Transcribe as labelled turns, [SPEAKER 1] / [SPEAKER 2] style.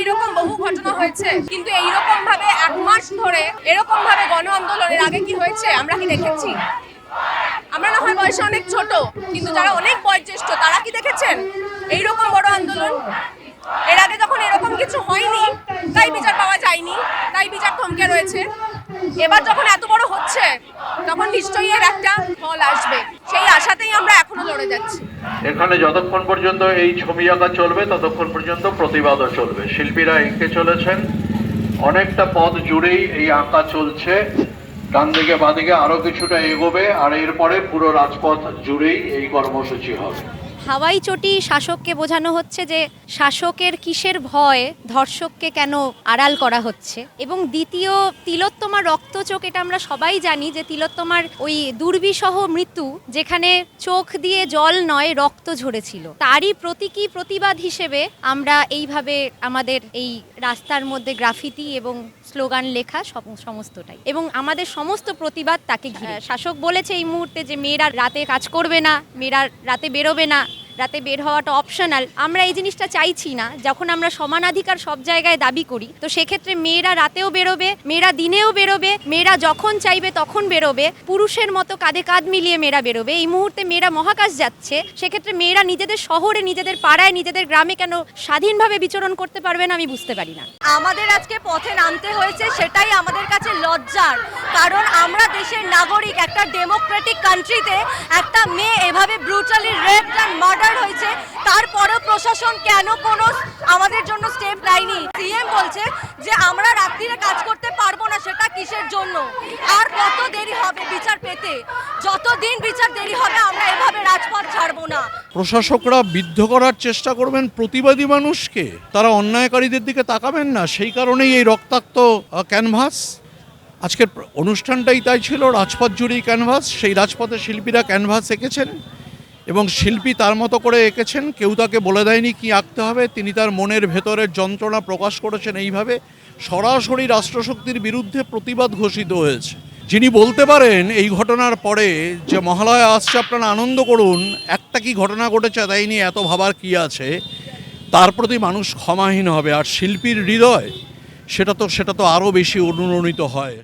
[SPEAKER 1] এইরকম বহু ঘটনা হয়েছে। কিন্তু এইরকম ভাবে এক মাস ধরে এরকম ভাবে গণ আন্দোলনের আগে কি হয়েছে, আমরা কি দেখেছি? আমরা না হয় বয়সে অনেক ছোট, কিন্তু যারা অনেক বয়োজ্যেষ্ঠ, তারা কি দেখেছেন? এইরকম বড় আন্দোলন। এর আগে যখন এরকম কিছু হয়নি, তাই বিচার পাওয়া যায়নি, তাই বিচার থমকে রয়েছে। এবার যখন এত বড় হচ্ছে তখন নিশ্চয়ই এর একটা ফল আসবে। সেই আশাতেই আমরা এখনও লড়ে যাচ্ছি।
[SPEAKER 2] এখানে যতক্ষণ পর্যন্ত এই ছবি আঁকা চলবে, ততক্ষণ পর্যন্ত প্রতিবাদও চলবে। শিল্পীরা এঁকে চলেছেন। অনেকটা পথ জুড়েই এই আঁকা চলছে। ডান দিকে বাদিকে আরও কিছুটা এগোবে, আর এরপরে পুরো রাজপথ জুড়েই এই কর্মসূচি হবে।
[SPEAKER 3] হাওয়াই চটি শাসককে বোঝানো হচ্ছে যে শাসকের কিসের ভয় ধর্ষককে কেন আড়াল করা হচ্ছে। এবং দ্বিতীয়, তিলোত্তমার রক্তচোখ, এটা আমরা সবাই জানি যে তিলোত্তমার ওই দুর্বিসহ মৃত্যু যেখানে চোখ দিয়ে জল নয়, রক্ত ঝরেছিল। তারই প্রতীকী প্রতিবাদ হিসেবে আমরা এইভাবে আমাদের এই রাস্তার মধ্যে গ্রাফিতি এবং স্লোগান লেখা সমস্তটাই। এবং আমাদের সমস্ত প্রতিবাদ তাকে শাসক বলেছে এই মুহূর্তে যে মেয়েরা রাতে কাজ করবে না, মেয়েরা রাতে বেরোবে না রাতে বের হওয়াটা অপশনাল আমরা এই জিনিসটা চাইছি না। যখন আমরা সমানাধিকার সব জায়গায় দাবি করি, তো সেক্ষেত্রে মেয়েরা রাতেও বেরোবে, মেয়েরা দিনেও বেরোবে, মেয়েরা যখন চাইবে তখন বেরোবে, পুরুষের মতো কাঁধে কাঁধ মিলিয়ে মেয়েরা বেরোবে। এই মুহূর্তে মেয়েরা মহাকাশ যাচ্ছে, সেক্ষেত্রে মেয়েরা নিজেদের শহরে, নিজেদের পাড়ায়, নিজেদের গ্রামে কেন স্বাধীনভাবে বিচরণ করতে পারবে না আমি বুঝতে পারি না।
[SPEAKER 4] আমাদের আজকে পথে নামতে হয়েছে, সেটাই আমাদের কাছে লজ্জার। কারণ আমরা দেশের নাগরিক, একটা ডেমোক্রেটিক কান্ট্রিতে একটা মেয়ে এভাবে ব্রুটালি রেপ অ্যান্ড মার্ডার প্রশাসন কেন কোনো আমাদের জন্য স্টেপ নেয়নি সিএম বলছে যে আমরা রাত্রিরে কাজ করতে পারব না, সেটা কিসের জন্য? আর কত দেরি হবে বিচার পেতে? যতদিন বিচার দেরি হবে, আমরা এভাবে রাজপথ ছাড়বো না।
[SPEAKER 5] প্রশাসকরা বিদ্ধ করার চেষ্টা করবেন প্রতিবাদী মানুষকে। তারা অন্যায়কারীদের দিকে তাকাবেন না, সেই কারণেই এই রক্তাক্ত ক্যানভাস আজকের অনুষ্ঠানটাই তাই ছিল, রাজপথ জুড়েই ক্যানভাস সেই রাজপথে শিল্পীরা ক্যানভাস এঁকেছেন। এবং শিল্পী তার মতো করে এঁকেছেন, কেউ তাকে বলে দেয়নি কি আঁকতে হবে, তিনি তার মনের ভেতরের যন্ত্রণা প্রকাশ করেছেন এইভাবে সরাসরি রাষ্ট্রশক্তির বিরুদ্ধে প্রতিবাদ ঘোষিত হয়েছে। যিনি বলতে পারেন, এই ঘটনার পরে যে মহালয়া আসছে, আপনারা আনন্দ করুন, একটা কি ঘটনা ঘটেছে তাই নিয়ে এত ভাবার কি আছে, তার প্রতি মানুষ ক্ষমাহীন হবে। আর শিল্পীর হৃদয়, সেটা তো সেটা তো আরও বেশি অনুরণিত হয়!